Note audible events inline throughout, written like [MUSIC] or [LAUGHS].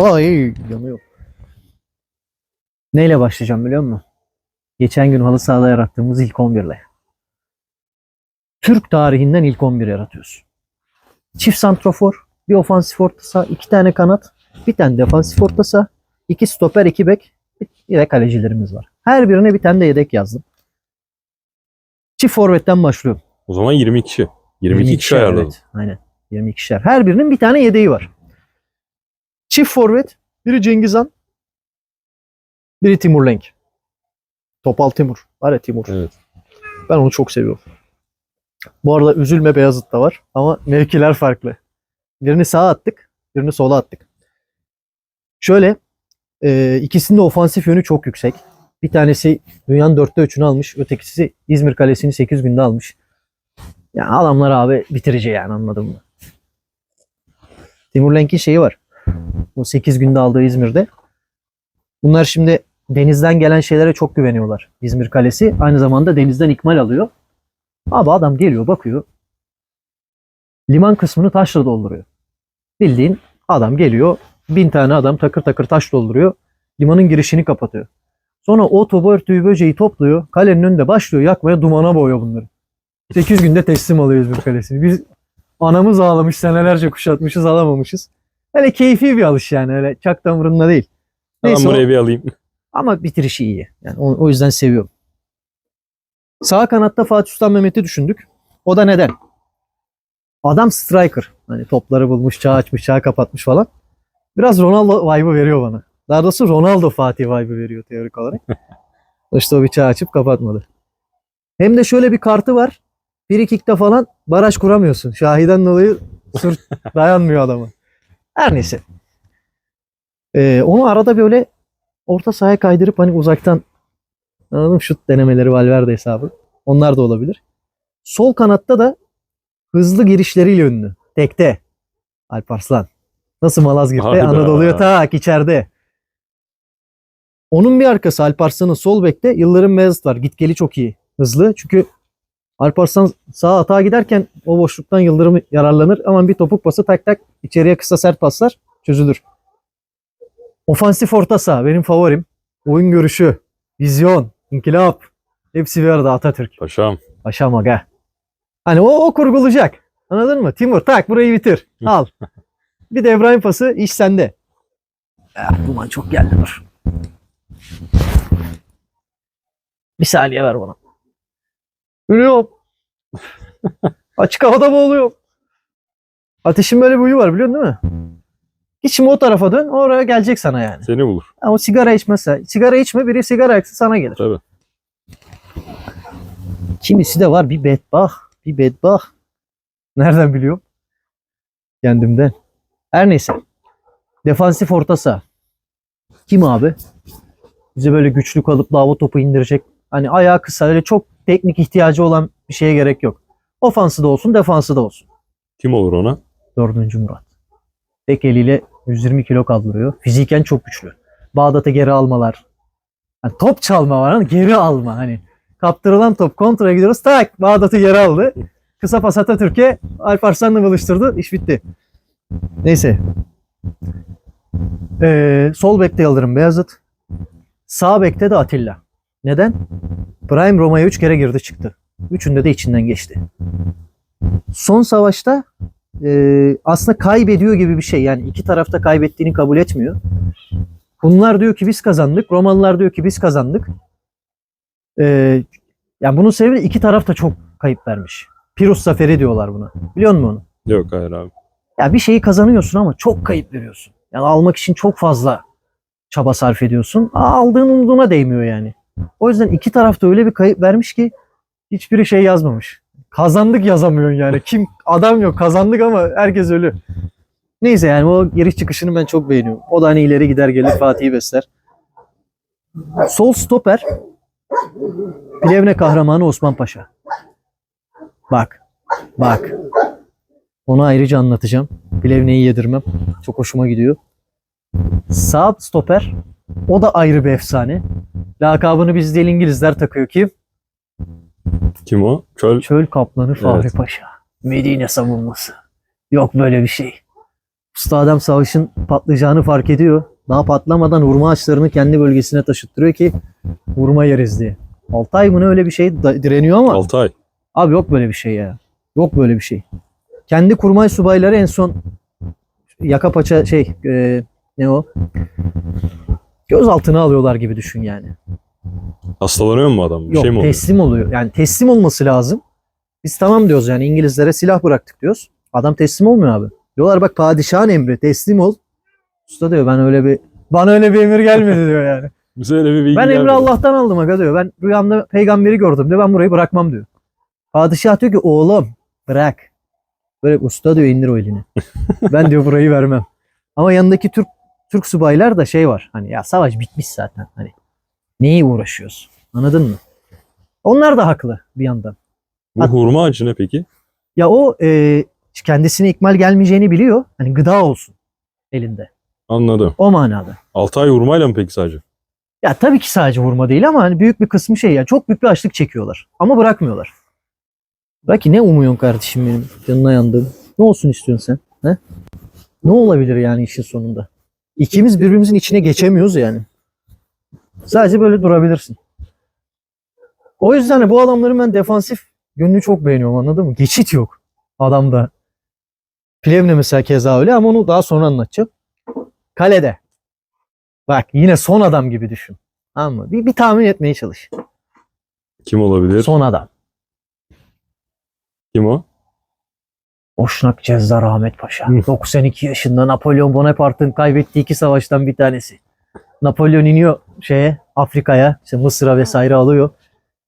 Ay yanıyor. Neyle başlayacağım biliyor musun? Geçen gün halı sahada yarattığımız ilk 11'le. Türk tarihinden ilk 11 yaratıyorsun. Çift santrofor, bir ofansif orta saha, iki tane kanat, bir tane defansif orta saha, iki stoper, iki bek, bir de kalecilerimiz var. Her birine bir tane de yedek yazdım. Çift forvetten başlıyorum. O zaman 22 kişi. 22 kişi 22'şer, ayarladım. Evet, aynen. 22'şer. Her birinin bir tane yedeği var. Çift forvet. Biri Cengizhan. Biri Timur Lenk. Topal Timur. Var ya Timur. Evet. Ben onu çok seviyorum. Bu arada üzülme Beyazıt da var. Ama mevkiler farklı. Birini sağa attık. Birini sola attık. Şöyle. E, ikisinin de ofansif yönü çok yüksek. Bir tanesi dünyanın dörtte üçünü almış. Ötekisi İzmir Kalesi'ni 8 günde almış. Yani adamlar abi bitirici yani anladın mı? Timur Lenk'in şeyi var. O 8 günde aldığı İzmir'de. Bunlar şimdi denizden gelen şeylere çok güveniyorlar. İzmir Kalesi aynı zamanda denizden ikmal alıyor. Abi adam geliyor bakıyor. Liman kısmını taşla dolduruyor. Bildiğin adam geliyor. Bin tane adam takır takır taş dolduruyor. Limanın girişini kapatıyor. Sonra o örtüyü böceği topluyor. Kalenin önünde başlıyor yakmaya dumana boğuyor bunları. 8 günde teslim alıyor İzmir Kalesi'ni. Biz anamız ağlamış senelerce kuşatmışız alamamışız. Öyle keyfi bir alış yani öyle çak damarında değil. Neyse o- buraya bir alayım. ama bitirişi iyi. Yani o, o yüzden seviyorum. Sağ kanatta Fatih Sultan Mehmet'i düşündük. O da neden? Adam striker. Hani topları bulmuş, çağ açmış, çağ kapatmış falan. Biraz Ronaldo vibe'ı veriyor bana. Daha doğrusu Ronaldo Fatih vibe'ı veriyor teorik olarak. [LAUGHS] işte o bir çağ açıp kapatmadı. Hem de şöyle bir kartı var. Bir ikikte falan baraj kuramıyorsun. Şahiden dolayı sırt [LAUGHS] dayanmıyor adama. Her neyse. Ee, onu arada böyle orta sahaya kaydırıp hani uzaktan anladın mı? şut denemeleri Valverde hesabı. Onlar da olabilir. Sol kanatta da hızlı girişleriyle ünlü. Tekte. Alparslan. Nasıl Malazgirt'te. Anadolu'ya tak içeride. Onun bir arkası Alparslan'ın sol bekte Yıldırım Beyazıt var. Git geli çok iyi. Hızlı. Çünkü Alparslan sağ atağa giderken o boşluktan Yıldırım yararlanır. Ama bir topuk pası tak tak içeriye kısa sert paslar çözülür. Ofansif orta saha benim favorim. Oyun görüşü, vizyon, inkılap. Hepsi bir arada Atatürk. Paşam. Paşam aga. Hani o, o kurgulayacak. Anladın mı? Timur tak burayı bitir. [LAUGHS] Al. bir de İbrahim pası iş sende. Ah, duman çok geldi dur. Bir saniye ver bana. Ölüyorum. Açık havada boğuluyorum. Ateşin böyle bir huyu var biliyorsun değil mi? Git şimdi o tarafa dön. Oraya gelecek sana yani. Seni bulur. Ama sigara içmezse, sigara içme biri sigara yaksa sana gelir. Tabii. Kimisi de var bir bedbah, bir bedbah. Nereden biliyorum? Kendimden. Her neyse. Defansif orta saha. Kim abi? Bize böyle güçlü kalıp lava topu indirecek. Hani ayağı kısa öyle çok teknik ihtiyacı olan bir şeye gerek yok. Ofansı da olsun, defansı da olsun. Kim olur ona? Dördüncü Murat. Tek eliyle 120 kilo kaldırıyor. Fiziken çok güçlü. Bağdat'ı geri almalar. Hani top çalma var ama geri alma. Hani kaptırılan top kontraya gidiyoruz. Tak Bağdat'ı geri aldı. Kısa pas Atatürk'e Alparslan'la buluşturdu. İş bitti. Neyse. Ee, sol bekte Yıldırım Beyazıt. Sağ bekte de Atilla. Neden? Prime Roma'ya 3 kere girdi çıktı. Üçünde de içinden geçti. Son savaşta e, aslında kaybediyor gibi bir şey. Yani iki tarafta kaybettiğini kabul etmiyor. Bunlar diyor ki biz kazandık. Romalılar diyor ki biz kazandık. E, yani bunun sebebi iki taraf da çok kayıp vermiş. Pirus zaferi diyorlar buna. Biliyor musun onu? Yok hayır abi. Ya bir şeyi kazanıyorsun ama çok kayıp veriyorsun. Yani almak için çok fazla çaba sarf ediyorsun. Aldığın umduğuna değmiyor yani. O yüzden iki taraf da öyle bir kayıp vermiş ki hiçbiri şey yazmamış. Kazandık yazamıyorsun yani. Kim adam yok kazandık ama herkes ölü. Neyse yani o giriş çıkışını ben çok beğeniyorum. O da hani ileri gider gelir Fatih'i besler. Sol stoper Plevne kahramanı Osman Paşa. Bak. Bak. Onu ayrıca anlatacağım. Plevne'yi yedirmem. Çok hoşuma gidiyor. Sağ stoper o da ayrı bir efsane. Lakabını biz değil İngilizler takıyor ki Kim o? Köl. Çöl Kaplanı Fahri Evet. Paşa. Medine savunması. Yok böyle bir şey. Usta adam savaşın patlayacağını fark ediyor. Daha patlamadan hurma ağaçlarını kendi bölgesine taşıttırıyor ki hurma yeriz diye. Altay mı ne öyle bir şey direniyor ama 6 ay. abi yok böyle bir şey ya. Yok böyle bir şey. Kendi kurmay subayları en son yaka paça şey e, ne o? Gözaltına alıyorlar gibi düşün yani. Hastalanıyor mu adam? Bir Yok şey mi oluyor? teslim oluyor. Yani teslim olması lazım. Biz tamam diyoruz yani İngilizlere silah bıraktık diyoruz. Adam teslim olmuyor abi. Diyorlar bak padişahın emri teslim ol. Usta diyor ben öyle bir bana öyle bir emir gelmedi diyor yani. [LAUGHS] Bize öyle bir bilgi ben emri gelmedi. Allah'tan aldım aga diyor. Ben rüyamda peygamberi gördüm diyor. Ben burayı bırakmam diyor. Padişah diyor ki oğlum bırak. Böyle usta diyor indir o elini. [LAUGHS] ben diyor burayı vermem. Ama yanındaki Türk Türk subaylar da şey var. Hani ya savaş bitmiş zaten. Hani neye uğraşıyoruz? Anladın mı? Onlar da haklı bir yandan. Bu hurma ağacı ne peki? Ya o e, kendisine ikmal gelmeyeceğini biliyor. Hani gıda olsun elinde. Anladım. O manada. 6 ay hurmayla mı peki sadece? Ya tabii ki sadece vurma değil ama hani büyük bir kısmı şey ya çok büyük bir açlık çekiyorlar. Ama bırakmıyorlar. Belki ne umuyorsun kardeşim benim canına yandım. Ne olsun istiyorsun sen? He? Ne olabilir yani işin sonunda? İkimiz birbirimizin içine geçemiyoruz yani. Sadece böyle durabilirsin. O yüzden de bu adamların ben defansif yönünü çok beğeniyorum anladın mı? Geçit yok adamda. Plevne mesela keza öyle ama onu daha sonra anlatacağım. Kalede. Bak yine son adam gibi düşün. Tamam mı? Bir, bir tahmin etmeye çalış. Kim olabilir? Son adam. Kim o? Boşnak Cezzar Ahmet Paşa. Hı. 92 yaşında Napolyon Bonaparte'ın kaybettiği iki savaştan bir tanesi. Napolyon iniyor şeye Afrika'ya, işte Mısır'a vesaire alıyor.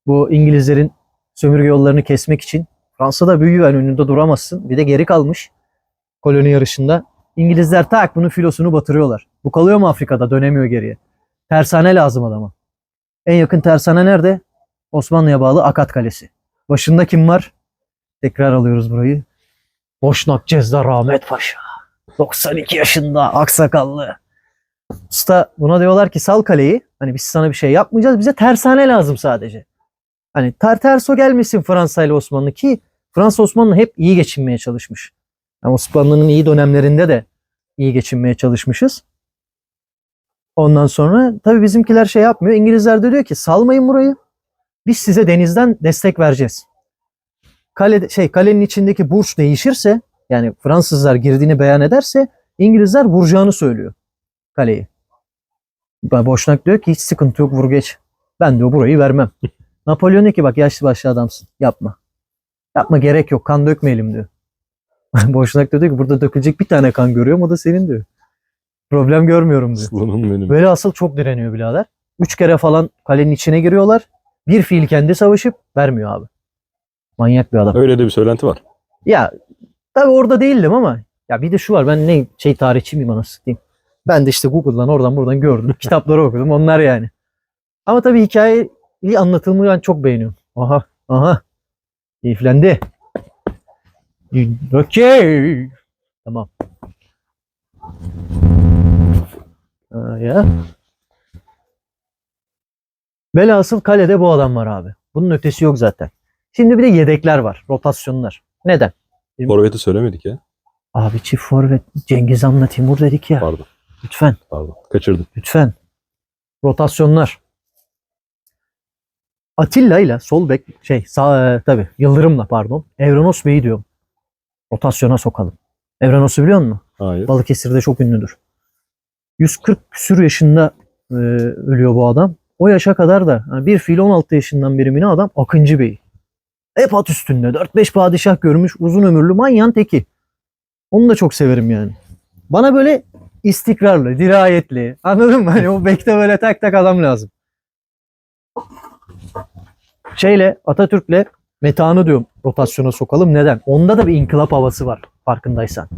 Bu İngilizlerin sömürge yollarını kesmek için. Fransa'da büyüyor yani önünde duramazsın. Bir de geri kalmış koloni yarışında. İngilizler tak bunun filosunu batırıyorlar. Bu kalıyor mu Afrika'da? Dönemiyor geriye. Tersane lazım adama. En yakın tersane nerede? Osmanlı'ya bağlı Akat Kalesi. Başında kim var? Tekrar alıyoruz burayı. Boşnak Cezdar Ahmet Paşa. 92 yaşında aksakallı. Usta buna diyorlar ki sal kaleyi. Hani biz sana bir şey yapmayacağız. Bize tersane lazım sadece. Hani ter terso gelmesin Fransa ile Osmanlı ki Fransa Osmanlı hep iyi geçinmeye çalışmış. Yani Osmanlı'nın iyi dönemlerinde de iyi geçinmeye çalışmışız. Ondan sonra tabii bizimkiler şey yapmıyor. İngilizler de diyor ki salmayın burayı. Biz size denizden destek vereceğiz kale şey kalenin içindeki burç değişirse yani Fransızlar girdiğini beyan ederse İngilizler vuracağını söylüyor kaleyi. Boşnak diyor ki hiç sıkıntı yok vur geç. Ben diyor burayı vermem. [LAUGHS] Napolyon diyor ki bak yaşlı başlı adamsın yapma. Yapma gerek yok kan dökmeyelim diyor. [LAUGHS] Boşnak diyor ki burada dökülecek bir tane kan görüyorum o da senin diyor. Problem görmüyorum diyor. Aslanım benim. Böyle asıl çok direniyor birader. Üç kere falan kalenin içine giriyorlar. Bir fiil kendi savaşıp vermiyor abi. Manyak bir adam. Öyle de bir söylenti var. Ya tabii orada değildim ama ya bir de şu var ben ne şey tarihçi miyim anasını satayım. Ben de işte Google'dan oradan buradan gördüm. [LAUGHS] Kitapları okudum onlar yani. Ama tabii hikayeyi anlatımı ben çok beğeniyorum. Aha aha. Keyiflendi. Okey. Tamam. Aa, ya. Velhasıl kalede bu adam var abi. Bunun ötesi yok zaten. Şimdi bir de yedekler var. Rotasyonlar. Neden? Forvet'i söylemedik ya. Abi çift forvet Cengiz Han'la Timur dedik ya. Pardon. Lütfen. Pardon. Kaçırdım. Lütfen. Rotasyonlar. Atilla ile sol bek şey sağ e, tabi Yıldırım'la pardon. Evrenos Bey'i diyorum. Rotasyona sokalım. Evrenos'u biliyor musun? Hayır. Balıkesir'de çok ünlüdür. 140 küsür yaşında e, ölüyor bu adam. O yaşa kadar da yani bir fiil 16 yaşından beri mi ne adam Akıncı Bey. Hep at üstünde. 4-5 padişah görmüş uzun ömürlü manyan teki. Onu da çok severim yani. Bana böyle istikrarlı, dirayetli. Anladın mı? Hani o bekte böyle tak tak adam lazım. Şeyle Atatürk'le Metehan'ı diyorum rotasyona sokalım. Neden? Onda da bir inkılap havası var farkındaysan.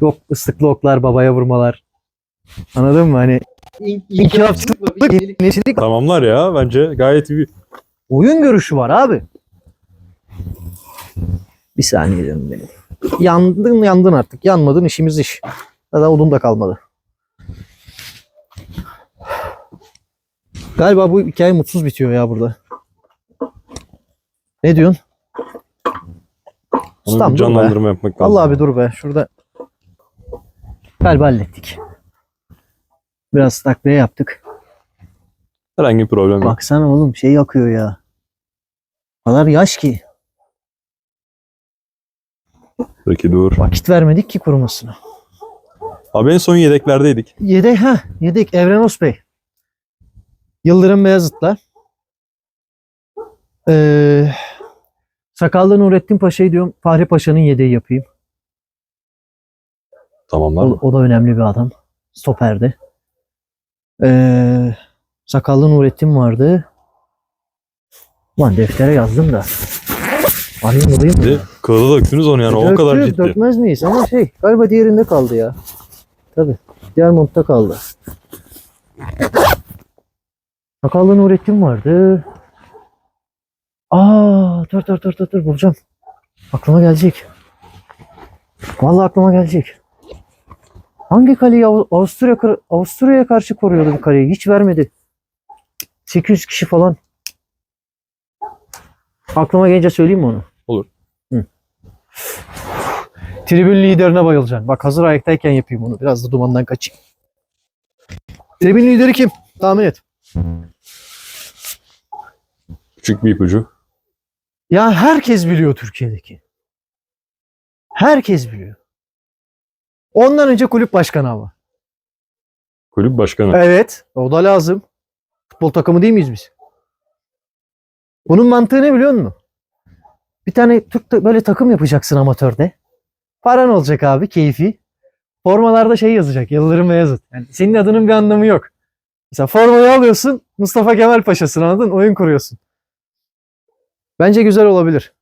Yok ıslıklı oklar, babaya vurmalar. Anladın mı? Hani inkılapçılık, yenilikçilik, Tamamlar ya. Bence gayet iyi. oyun görüşü var abi. Bir saniye canım benim. Yandın yandın artık. Yanmadın işimiz iş. Zaten odun da kalmadı. Galiba bu hikaye mutsuz bitiyor ya burada. Ne diyorsun? Onu Ustam dur be. canlandırma yapmak lazım. Allah abi dur be. Şurada Galiba hallettik. Biraz takviye yaptık. Herhangi bir problem yok. Baksana oğlum şey yakıyor ya. O kadar yaş ki. Peki dur. Vakit vermedik ki kurumasına. Abi en son yedeklerdeydik. Yedek ha yedek Evren Bey. Yıldırım Beyazıt'la. Ee, Sakallı Nurettin Paşa'yı diyorum Fahri Paşa'nın yedeği yapayım. Tamamlar O, mı? o da önemli bir adam. Stoper'de. Ee, Sakallı Nurettin vardı. Lan deftere yazdım da. Bir de kağıda döktünüz onu yani o kadar ciddi. Dökmez miyiz? Ama şey galiba diğerinde kaldı ya. Tabii. Diğer modda kaldı. Sakallı Nurettin vardı. Aa, dur dur dur dur dur bulacağım. Aklıma gelecek. Vallahi aklıma gelecek. Hangi kaleyi Av- Avusturya Avusturya'ya karşı koruyordu bu kaleyi? Hiç vermedi. 800 kişi falan. Aklıma gelince söyleyeyim mi onu? Olur. Hı. Tribün liderine bayılacaksın. Bak hazır ayaktayken yapayım onu. Biraz da dumandan kaçayım. Tribün lideri kim? Tahmin et. Küçük bir ipucu. Ya herkes biliyor Türkiye'deki. Herkes biliyor. Ondan önce kulüp başkanı ama. Kulüp başkanı. Evet. O da lazım. Futbol takımı değil miyiz biz? Bunun mantığı ne biliyor musun? Bir tane Türk böyle takım yapacaksın amatörde. Paran olacak abi keyfi. Formalarda şey yazacak. Yıldırım Beyazıt. Yani senin adının bir anlamı yok. Mesela formayı alıyorsun. Mustafa Kemal Paşa'sın anladın? Oyun kuruyorsun. Bence güzel olabilir.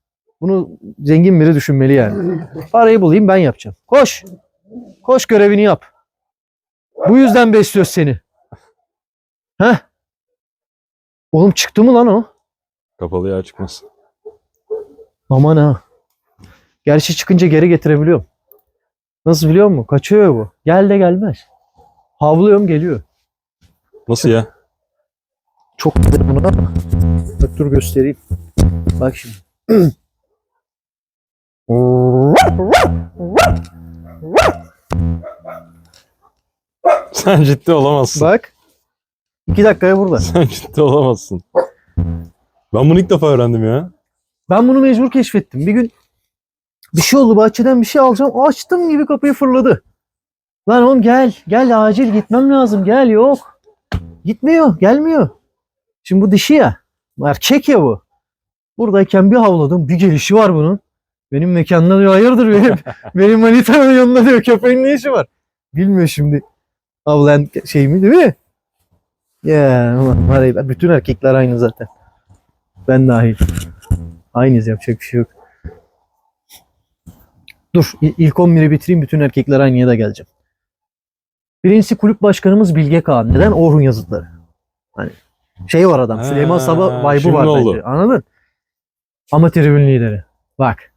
Bunu zengin biri düşünmeli yani. Parayı bulayım ben yapacağım. Koş. Koş görevini yap. Bu yüzden besliyoruz seni. Heh. Oğlum çıktı mı lan o? Kapalı yağ çıkmaz. Aman ha. Gerçi çıkınca geri getirebiliyorum. Nasıl biliyor musun? Kaçıyor bu. Gel de gelmez. Havlıyorum geliyor. Nasıl ya? Çok güzel bunu ama. Bak dur göstereyim. Bak şimdi. [CLEARS THROAT] Sen ciddi olamazsın. Bak. İki dakikaya burada. Sen ciddi olamazsın. Ben bunu ilk defa öğrendim ya. Ben bunu mecbur keşfettim. Bir gün bir şey oldu bahçeden bir şey alacağım. Açtım gibi kapıyı fırladı. Lan oğlum gel. Gel acil gitmem lazım. Gel yok. Gitmiyor. Gelmiyor. Şimdi bu dişi ya. Erkek ya bu. Buradayken bir havladım. Bir gelişi var bunun. Benim mekanda diyor hayırdır benim. [LAUGHS] benim manitanın yanında diyor köpeğin ne işi var? Bilmiyor şimdi. Havlayan şey mi değil mi? Ya ya, bütün erkekler aynı zaten. Ben dahil. Aynıyız yapacak bir şey yok. Dur il- ilk 11'i bitireyim bütün erkekler aynıya da geleceğim. Birincisi kulüp başkanımız Bilge Kağan. Neden? Orhun yazıtları. Hani şey var adam. Ha, Süleyman Saba vibe'ı var oldu. bence. Anladın? Ama tribün lideri. Bak.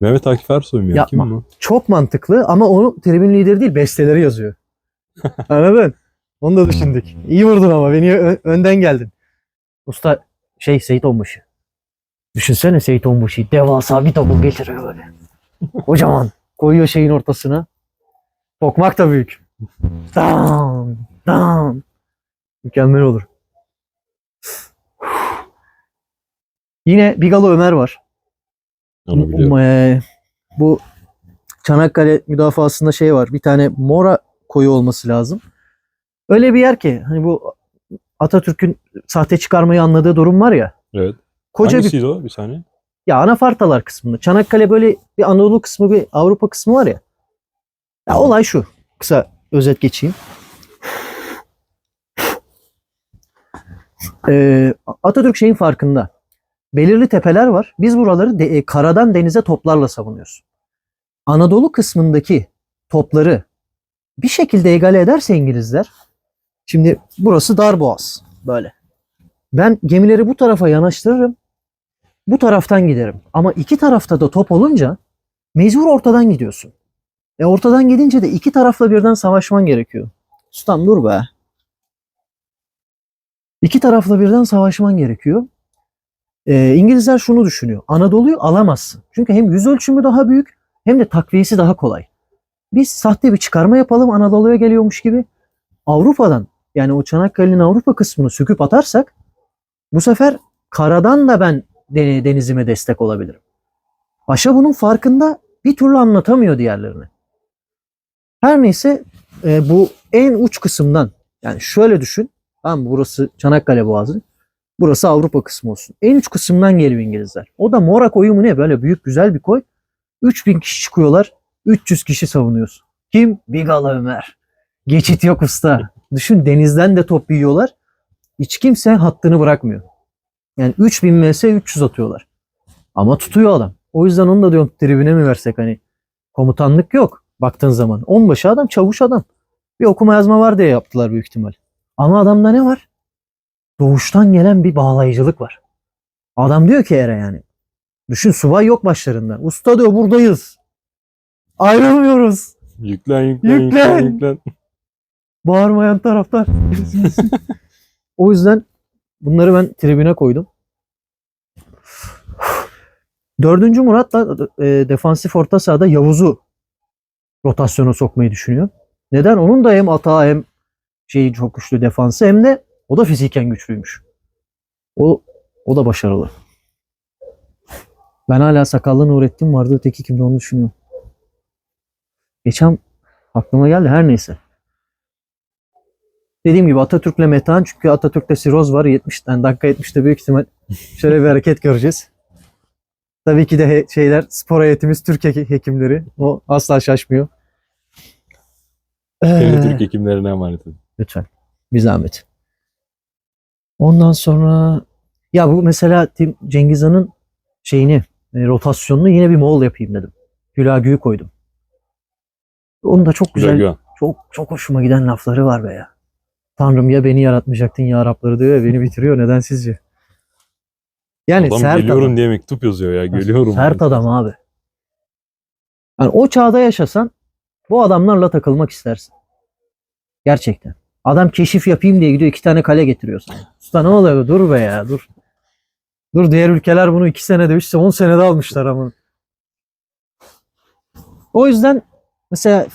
Mehmet Akif Ersoy mu ya? Yapma. Kim bu? Çok mantıklı ama onu tribün lideri değil besteleri yazıyor. [LAUGHS] Anladın? Onu da düşündük. İyi vurdun ama beni önden geldin. Usta şey Seyit Onbaşı. Düşünsene Seyit Onbaşı'yı devasa bir davul getiriyor böyle. Kocaman. Koyuyor şeyin ortasına. Tokmak da büyük. Dam, dam. Mükemmel olur. Yine Bigalo Ömer var. Onu biliyorum. Eee, bu Çanakkale müdafasında şey var. Bir tane Mora koyu olması lazım. Öyle bir yer ki hani bu Atatürk'ün sahte çıkarmayı anladığı durum var ya. Evet. Koca bir Hangisiydi o? Bir saniye. ya anafartalar kısmında. Çanakkale böyle bir Anadolu kısmı bir Avrupa kısmı var ya. Ya olay şu. Kısa özet geçeyim. Ee, Atatürk şeyin farkında. Belirli tepeler var. Biz buraları de- e, karadan denize toplarla savunuyoruz. Anadolu kısmındaki topları bir şekilde egale ederse İngilizler şimdi burası Darboğaz böyle. Ben gemileri bu tarafa yanaştırırım bu taraftan giderim. Ama iki tarafta da top olunca mecbur ortadan gidiyorsun. E ortadan gidince de iki tarafla birden savaşman gerekiyor. Ustam dur be. İki tarafla birden savaşman gerekiyor. E, İngilizler şunu düşünüyor. Anadolu'yu alamazsın. Çünkü hem yüz ölçümü daha büyük hem de takviyesi daha kolay. Biz sahte bir çıkarma yapalım Anadolu'ya geliyormuş gibi. Avrupa'dan yani o Çanakkale'nin Avrupa kısmını söküp atarsak bu sefer karadan da ben denizime destek olabilirim. Paşa bunun farkında bir türlü anlatamıyor diğerlerine. Her neyse e, bu en uç kısımdan yani şöyle düşün. Tamam burası Çanakkale Boğazı. Burası Avrupa kısmı olsun. En uç kısımdan geliyor İngilizler. O da Mora koyu mu ne böyle büyük güzel bir koy. 3000 kişi çıkıyorlar. 300 kişi savunuyorsun. Kim? Bigalı Ömer. Geçit yok usta. Düşün denizden de top yiyorlar. Hiç kimse hattını bırakmıyor. Yani 3000 vs 300 atıyorlar. Ama tutuyor adam. O yüzden onu da diyorum tribüne mi versek hani. Komutanlık yok baktığın zaman. Onbaşı adam çavuş adam. Bir okuma yazma var diye yaptılar büyük ihtimal. Ama adamda ne var? Doğuştan gelen bir bağlayıcılık var. Adam diyor ki Ere yani. Düşün subay yok başlarında. Usta diyor buradayız. Ayrılmıyoruz. Yüklen yüklen Yüklen. yüklen yüklen. Bağırmayan taraftar. [LAUGHS] o yüzden bunları ben tribüne koydum. Dördüncü Murat da e, defansif orta sahada Yavuz'u rotasyona sokmayı düşünüyor. Neden? Onun da hem atağı hem şeyi çok güçlü defansı hem de o da fiziken güçlüymüş. O o da başarılı. Ben hala sakallı Nurettin vardı. Öteki kimde onu düşünüyorum. Geçen aklıma geldi her neyse. Dediğim gibi Atatürk'le Metehan çünkü Atatürk'te siroz var 70'ten dakika 70'te büyük ihtimal şöyle bir hareket göreceğiz. Tabii ki de he- şeyler spor heyetimiz Türk he- hekimleri. O asla şaşmıyor. Ee, Türk hekimlerine emanet edin. Lütfen. Bir zahmet. Ondan sonra ya bu mesela Tim Cengiz Han'ın şeyini e, rotasyonunu yine bir Moğol yapayım dedim. Hülagü'yü koydum. Onu da çok Güzel güven. çok çok hoşuma giden lafları var be ya. Tanrım ya beni yaratmayacaktın ya Rabları diyor ya beni bitiriyor. Neden sizce? Yani Adam sert geliyorum adam. diye mektup yazıyor ya. Geliyorum. Sert adam abi. Yani o çağda yaşasan bu adamlarla takılmak istersin. Gerçekten. Adam keşif yapayım diye gidiyor iki tane kale getiriyor sana. Usta ne oluyor? Dur be ya dur. Dur diğer ülkeler bunu iki senede, üç sene, on senede almışlar ama. O yüzden mesela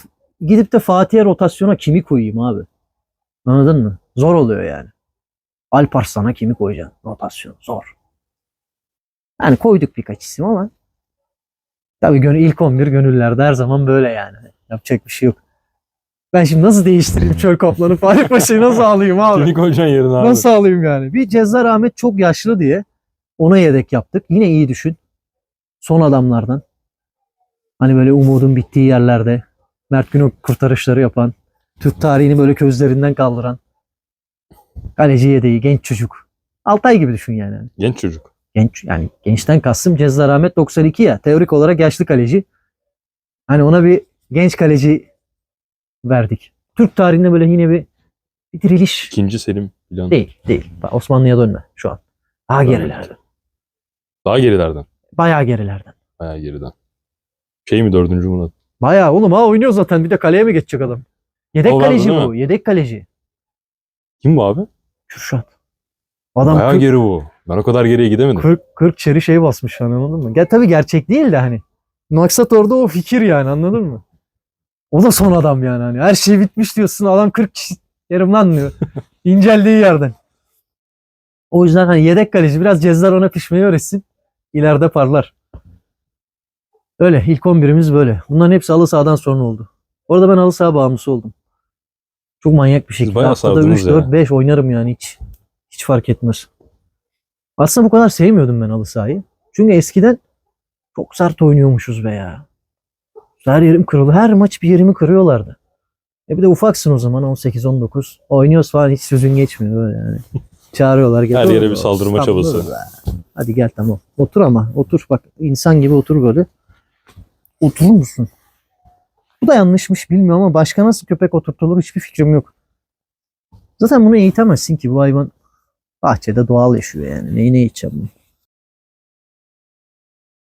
gidip de Fatih'e rotasyona kimi koyayım abi? Anladın mı? Zor oluyor yani. Alparslan'a kimi koyacaksın? Rotasyon zor. Yani koyduk birkaç isim ama tabii gönül, ilk 11 gönüllerde her zaman böyle yani. Yapacak bir şey yok. Ben şimdi nasıl değiştireyim Çöl Kaplan'ı Fatih Paşa'yı nasıl alayım abi? Kimi koyacaksın yerine abi? Nasıl alayım yani? Bir Cezzar Ahmet çok yaşlı diye ona yedek yaptık. Yine iyi düşün. Son adamlardan. Hani böyle umudun bittiği yerlerde Mert Günok kurtarışları yapan, Türk tarihini böyle közlerinden kaldıran kaleci yedeği, genç çocuk. Altay gibi düşün yani. Genç çocuk. Genç yani gençten kastım Cezzar Ahmet 92 ya. Teorik olarak yaşlı kaleci. Hani ona bir genç kaleci verdik. Türk tarihinde böyle yine bir, bir diriliş İkinci Selim falan. Değil, değil. Osmanlı'ya dönme şu an. Daha gerilerden. Daha gerilerden. Bayağı gerilerden. Bayağı geriden. Şey mi dördüncü Murat? Bayağı oğlum ha oynuyor zaten. Bir de kaleye mi geçecek adam? Yedek O vardı kaleci değil bu. Yedek kaleci. Kim bu abi? Kürşat. Adam Bayağı 40, geri bu. Ben o kadar geriye gidemedim. 40, 40 çeri şey basmış yani anladın mı? Gel tabii gerçek değil de hani. Maksat orada o fikir yani anladın mı? O da son adam yani hani. Her şey bitmiş diyorsun. Adam 40 kişi yerim lan diyor. [LAUGHS] İnceldiği yerden. O yüzden hani yedek kaleci biraz Cezzar ona pişmeyi öğretsin. İleride parlar. Öyle ilk 11'imiz böyle. Bunların hepsi halı sahadan sonra oldu. Orada ben halı saha bağımlısı oldum. Çok manyak bir şekilde. Haftada sardınız 3, ya. 4, 5 oynarım yani hiç. Hiç fark etmez. Aslında bu kadar sevmiyordum ben halı sahayı. Çünkü eskiden çok sert oynuyormuşuz be ya. Her yerim kırıldı. Her maç bir yerimi kırıyorlardı. E bir de ufaksın o zaman 18-19. Oynuyoruz falan hiç sözün geçmiyor böyle yani. [LAUGHS] Çağırıyorlar. gel. Her yere bir saldırma İstanbul, çabası. be. Hadi gel tamam. Otur ama. Otur bak. insan gibi otur böyle. Oturur musun? Bu da yanlışmış bilmiyorum ama başka nasıl köpek oturtulur hiçbir fikrim yok. Zaten bunu eğitemezsin ki bu hayvan bahçede doğal yaşıyor yani. Neyine eğiteceğim bunu?